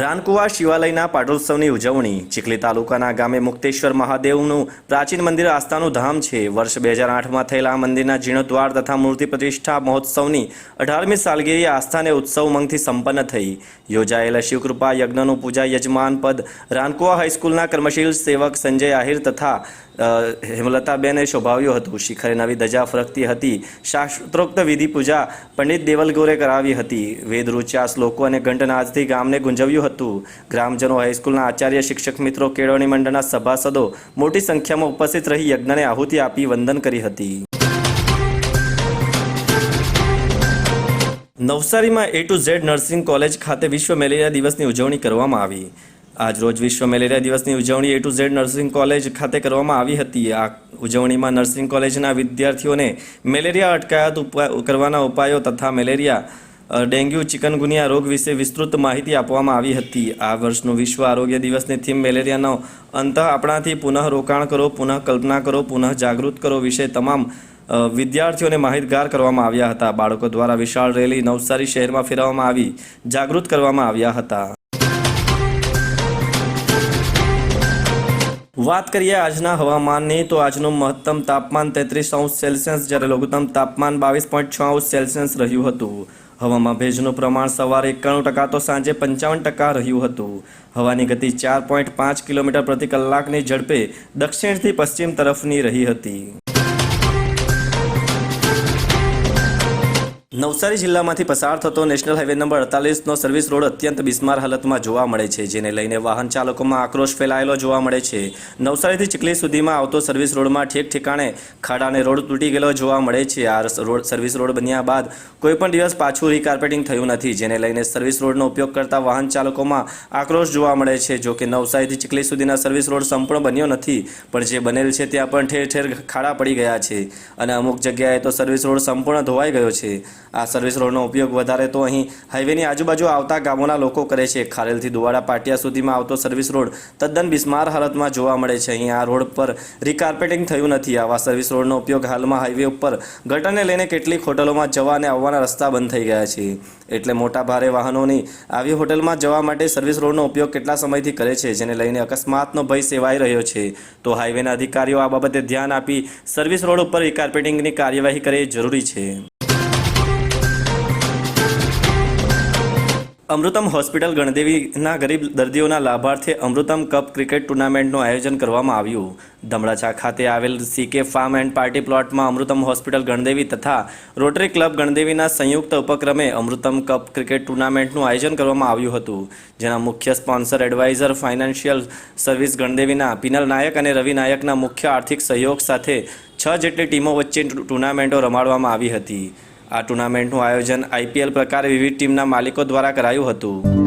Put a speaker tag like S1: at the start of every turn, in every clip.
S1: રાનકુવા શિવાલયના પાટોત્સવની ઉજવણી. ચીખલી તાલુકાના ગામે મુક્તેશ્વર મહાદેવનું પ્રાચીન મંદિર આસ્થાનું ધામ છે. વર્ષ બે હજાર આઠમાં થયેલા આ મંદિરના જીર્ણોદ્વાર તથા મૂર્તિ પ્રતિષ્ઠા મહોત્સવની અઢારમી સાલગીરી આસ્થાને ઉત્સવ મંગથી સંપન્ન થઈ. યોજાયેલા શિવકૃપા યજ્ઞનું પૂજા યજમાન પદ રાનકુવા હાઈસ્કૂલના કર્મશીલ સેવક સંજય આહિર તથા હેમલતાબેને શોભાવ્યું હતું. શિખરે નવી ધજા ફરકતી હતી. શાસ્ત્રોક્ત વિધિ પૂજા પંડિત દેવલગોરે કરાવી હતી. વેદરૂચ્યા શ્લોકો અને ઘંટનાદથી ગામને ગુંજવ્યું હતું. ગ્રામજનો, હાઈસ્કૂલના આચાર્ય, શિક્ષક મિત્રો, કેળવણી મંડળના સભાસદો મોટી સંખ્યામાં ઉપસ્થિત રહી યજ્ઞને આહુતિ આપી વંદન કરી હતી. નવસારીમાં A to Z nursing college ખાતે વિશ્વ મેલેરિયા દિવસની ઉજવણી કરવામાં આવી. આજ રોજ વિશ્વ મેલેરિયા દિવસની ઉજવણી A to Z nursing college ખાતે કરવામાં આવી હતી. આ ઉજવણીમાં નર્સિંગ કોલેજના વિદ્યાર્થીઓને મેલેરિયા અટકાયત ઉપાય કરવાના ઉપાયો તથા મેલેરિયા ડેન્ગ્યુ, ચિકનગુનિયા રોગ વિશે વિસ્તૃત માહિતી આપવામાં આવી હતી. આ વર્ષનું વિશ્વ આરોગ્ય દિવસની થીમ મેલેરિયાનો અંત. આપણાથી પુનઃ રોકાણ કરો, પુનઃ કલ્પના કરો, પુનઃ જાગૃત કરો વિશે તમામ વિદ્યાર્થીઓને માહિતગાર કરવામાં આવ્યા હતા. બાળકો દ્વારા વિશાળ રેલી નવસારી શહેરમાં ફેરવવામાં આવી, જાગૃત કરવામાં આવ્યા હતા. વાત કરીએ આજના હવામાનની, તો આજનું મહત્તમ તાપમાન તેત્રીસ અંશ સેલ્સિયસ, જ્યારે લઘુત્તમ તાપમાન બાવીસ પોઈન્ટ છ અંશ સેલ્સિયસ રહ્યું હતું. હવામાં ભેજનું પ્રમાણ સવારે એકાણું ટકા તો સાંજે પંચાવન ટકા રહ્યું હતું. હવાની ગતિ ચાર પોઈન્ટ પાંચ કિલોમીટર પ્રતિ કલાકની ઝડપે દક્ષિણથી પશ્ચિમ તરફની રહી હતી. નવસારી જિલ્લામાંથી પસાર થતો નેશનલ હાઈવે નંબર અડતાલીસનો સર્વિસ રોડ અત્યંત બિસ્માર હાલતમાં જોવા મળે છે, જેને લઈને વાહન ચાલકોમાં આક્રોશ ફેલાયેલો જોવા મળે છે. નવસારીથી ચીખલી સુધીમાં આવતો સર્વિસ રોડમાં ઠેક ઠેકાણે ખાડાને રોડ તૂટી ગયેલો જોવા મળે છે. આ રોડ, સર્વિસ રોડ બન્યા બાદ કોઈપણ દિવસ પાછું રીકાર્પેટિંગ થયું નથી, જેને લઈને સર્વિસ રોડનો ઉપયોગ કરતા વાહન ચાલકોમાં આક્રોશ જોવા મળે છે. જો કે નવસારીથી ચીખલી સુધીના સર્વિસ રોડ સંપૂર્ણ બન્યો નથી, પણ જે બનેલ છે ત્યાં પણ ઠેર ઠેર ખાડા પડી ગયા છે. અને અમુક જગ્યાએ તો સર્વિસ રોડ સંપૂર્ણ ધોવાઈ ગયો છે. આ સર્વિસ રોડનો ઉપયોગ વધારે તો અહીં હાઈવેની આજુબાજુ આવતા ગામોના લોકો કરે છે. ખારેલથી દુવાડા પાટિયા સુધીમાં આવતો સર્વિસ રોડ તદ્દન બિસ્માર હાલતમાં જોવા મળે છે. અહીં આ રોડ પર રીકાર્પેટિંગ થયું નથી. આવા સર્વિસ રોડનો ઉપયોગ હાલમાં હાઈવે ઉપર ગટરને લઈને કેટલીક હોટલોમાં જવા અને આવવાના રસ્તા બંધ થઈ ગયા છે. એટલે મોટા ભારે વાહનોની આવી હોટલમાં જવા માટે સર્વિસ રોડનો ઉપયોગ કેટલા સમયથી કરે છે, જેને લઈને અકસ્માતનો ભય સેવાઈ રહ્યો છે. તો હાઈવેના અધિકારીઓ આ બાબતે ધ્યાન આપી સર્વિસ રોડ ઉપર રિકાર્પેટિંગની કાર્યવાહી કરે જરૂરી છે. અમૃતમ હોસ્પિટલ ગણદેવીના ગરીબ દર્દીઓના લાભાર્થે અમૃતમ કપ ક્રિકેટ ટુર્નામેન્ટનું આયોજન કરવામાં આવ્યું. ધમડાચા ખાતે આવેલ સીકે ફાર્મ એન્ડ પાર્ટી પ્લોટમાં અમૃતમ હોસ્પિટલ ગણદેવી તથા રોટરી ક્લબ ગણદેવીના સંયુક્ત ઉપક્રમે અમૃતમ કપ ક્રિકેટ ટુર્નામેન્ટનું આયોજન કરવામાં આવ્યું હતું, જેના મુખ્ય સ્પોન્સર, એડવાઇઝર, ફાઇનાન્શિયલ સર્વિસ ગણદેવીના પિનલ નાયક અને રવિ નાયકના મુખ્ય આર્થિક સહયોગ સાથે છ જેટલી ટીમો વચ્ચે ટુર્નામેન્ટો રમાડવામાં આવી હતી. આ ટુર્નામેન્ટનું આયોજન આઈપીએલ પ્રકારે વિવિધ ટીમના માલિકો દ્વારા કરાયું હતું.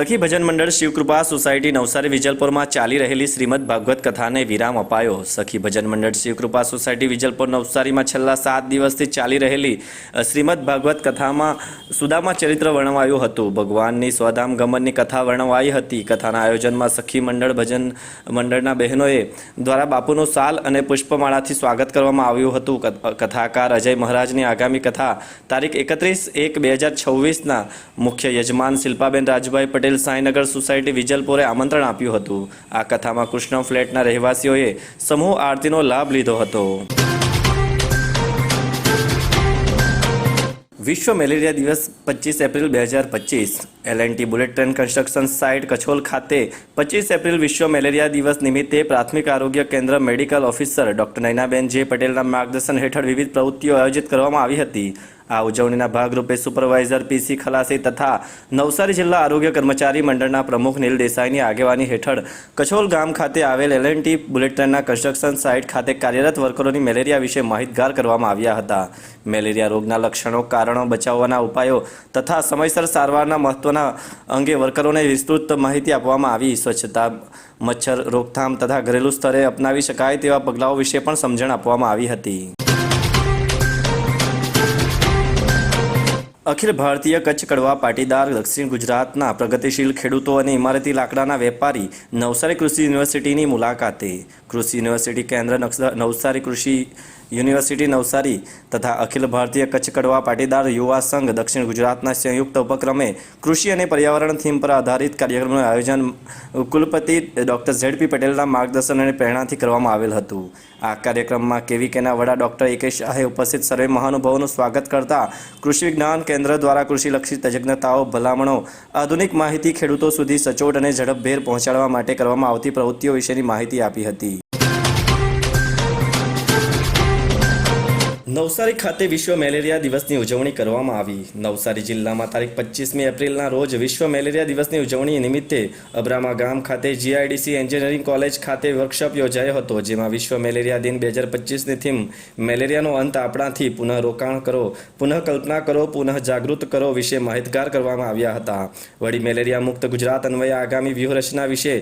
S1: સખી ભજન મંડળ શિવકૃપા સોસાયટી નવસારી વિજલપુરમાં ચાલી રહેલી શ્રીમદ ભાગવત કથાને વિરામ અપાયો. સખી ભજન મંડળ શિવકૃપા સોસાયટી વિજલપુર નવસારીમાં છેલ્લા સાત દિવસથી ચાલી રહેલી શ્રીમદ ભાગવત કથામાં સુદામા ચરિત્ર વર્ણવાયું હતું. ભગવાનની સ્વધામ ગમનની કથા વર્ણવાઈ હતી. કથાના આયોજનમાં સખી મંડળ ભજન મંડળના બહેનોએ દ્વારા બાપુનું સાલ અને પુષ્પમાળાથી સ્વાગત કરવામાં આવ્યું હતું. કથાકાર અજય મહારાજની આગામી કથા તારીખ એકત્રીસ એક બે હજાર છવ્વીસના મુખ્ય યજમાન શિલ્પાબેન રાજભાઈ પટેલ સાંઈનગર સોસાયટી વિજલપુરે આમંત્રણ આપ્યું હતું. આ કથામાં કૃષ્ણ ફ્લેટના રહેવાસીઓએ સમૂહ આરતીનો લાભ લીધો હતો. વિશ્વ મેલેરિયા દિવસ પચીસ એપ્રિલ બે હજાર પચીસ. LNT bullet train construction site Kachhol ખાતે પચીસ એપ્રિલ વિશ્વ મેલેરિયા દિવસ નિમિત્તે પ્રાથમિક આરોગ્ય કેન્દ્ર મેડિકલ ઓફિસર ડોક્ટર નૈનાબેન જે પટેલના માર્ગદર્શન હેઠળ વિવિધ પ્રવૃત્તિઓ આયોજિત કરવામાં આવી હતી. આ ઉજવણીના ભાગરૂપે સુપરવાઇઝર પીસી ખલાસી તથા નવસારી જિલ્લા આરોગ્ય કર્મચારી મંડળના પ્રમુખ નીલ દેસાઈની આગેવાની હેઠળ કછોલ ગામ ખાતે આવેલ એલએનટી બુલેટ ટ્રેનના કન્સ્ટ્રક્શન સાઇટ ખાતે કાર્યરત વર્કરોની મેલેરિયા વિશે માહિતગાર કરવામાં આવ્યા હતા. મેલેરિયા રોગના લક્ષણો, કારણો બચાવવાના ઉપાયો તથા સમયસર સારવારના મહત્વના અંગે વર્કરોને વિસ્તૃત માહિતી આપવામાં આવી. સ્વચ્છતા, મચ્છર રોકથામ તથા ઘરેલું સ્તરે અપનાવી શકાય તેવા પગલાઓ વિશે પણ સમજણ આપવામાં આવી હતી. અખિલ ભારતીય કચ્છ કડવા પાટીદાર દક્ષિણ ગુજરાતના પ્રગતિશીલ ખેડૂતો અને ઇમારતી લાકડાના વેપારી નવસારી કૃષિ યુનિવર્સિટીની મુલાકાતે. કૃષિ યુનિવર્સિટી કેન્દ્ર નવસારી કૃષિ યુનિવર્સિટી નવસારી તથા અખિલ ભારતીય કચ્છ કડવા પાટીદાર યુવા સંઘ દક્ષિણ ગુજરાતના સંયુક્ત ઉપક્રમે કૃષિ અને પર્યાવરણ થીમ પર આધારિત કાર્યક્રમનું આયોજન કુલપતિ ડૉક્ટર ઝેડપી પટેલના માર્ગદર્શન અને પ્રેરણાથી કરવામાં આવેલ હતું. આ કાર્યક્રમમાં કેવીકેના વડા ડૉક્ટર એ કે શાહે ઉપસ્થિત સર્વે મહાનુભાવોનું સ્વાગત કરતા કૃષિ વિજ્ઞાન કેન્દ્ર દ્વારા કૃષિલક્ષી તજજ્ઞતાઓ, ભલામણો, આધુનિક માહિતી ખેડૂતો સુધી સચોટ અને ઝડપભેર પહોંચાડવા માટે કરવામાં આવતી પ્રવૃત્તિઓ વિશેની માહિતી આપી હતી. નવસારી ખાતે વિશ્વ મેલેરિયા દિવસની ઉજવણી કરવામાં આવી. નવસારી જિલ્લામાં તારીખ પચીસમી એપ્રિલના રોજ વિશ્વ મેલેરિયા દિવસની ઉજવણી નિમિત્તે અબ્રામા ગામ ખાતે જીઆઈડીસી એન્જિનિયરિંગ કોલેજ ખાતે વર્કશોપ યોજાયો હતો, જેમાં વિશ્વ મેલેરિયા દિન બે હજાર પચીસની થીમ મેલેરિયાનો અંત આપણાથી પુનઃ રોકાણ કરો, પુનઃ કલ્પના કરો, પુનઃ જાગૃત કરો વિશે માહિતગાર કરવામાં આવ્યા હતા. વળી મેલેરિયા મુક્ત ગુજરાત અન્વયે આગામી વ્યૂહરચના વિશે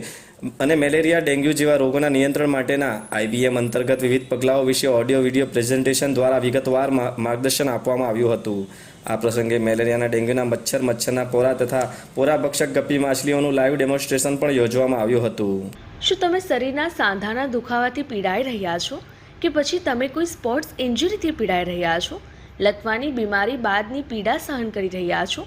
S1: અને મેલેરિયા, ડેન્ગ્યુ જેવા રોગોના નિયંત્રણ માટેના આઈબીએમ અંતર્ગત વિવિધ પગલાઓ વિશે ઓડિયો, વિડિયો પ્રેઝન્ટેશન દ્વારા વિગતવાર માર્ગદર્શન આપવામાં આવ્યું હતું. આ પ્રસંગે મેલેરિયાના, ડેન્ગ્યુના, મચ્છર, મચ્છરના પોરા તથા પોરા ભક્ષક ગપ્પી માછલીઓનું લાઈવ ડેમોન્સ્ટ્રેશન પણ યોજવામાં આવ્યું હતું.
S2: શું તમે શરીરના સાંધાના દુખાવાથી પીડાઈ રહ્યા છો? કે પછી તમે કોઈ સ્પોર્ટ્સ ઇન્જરીથી પીડાઈ રહ્યા છો? લકવાની બીમારી બાદની પીડા સહન કરી રહ્યા છો?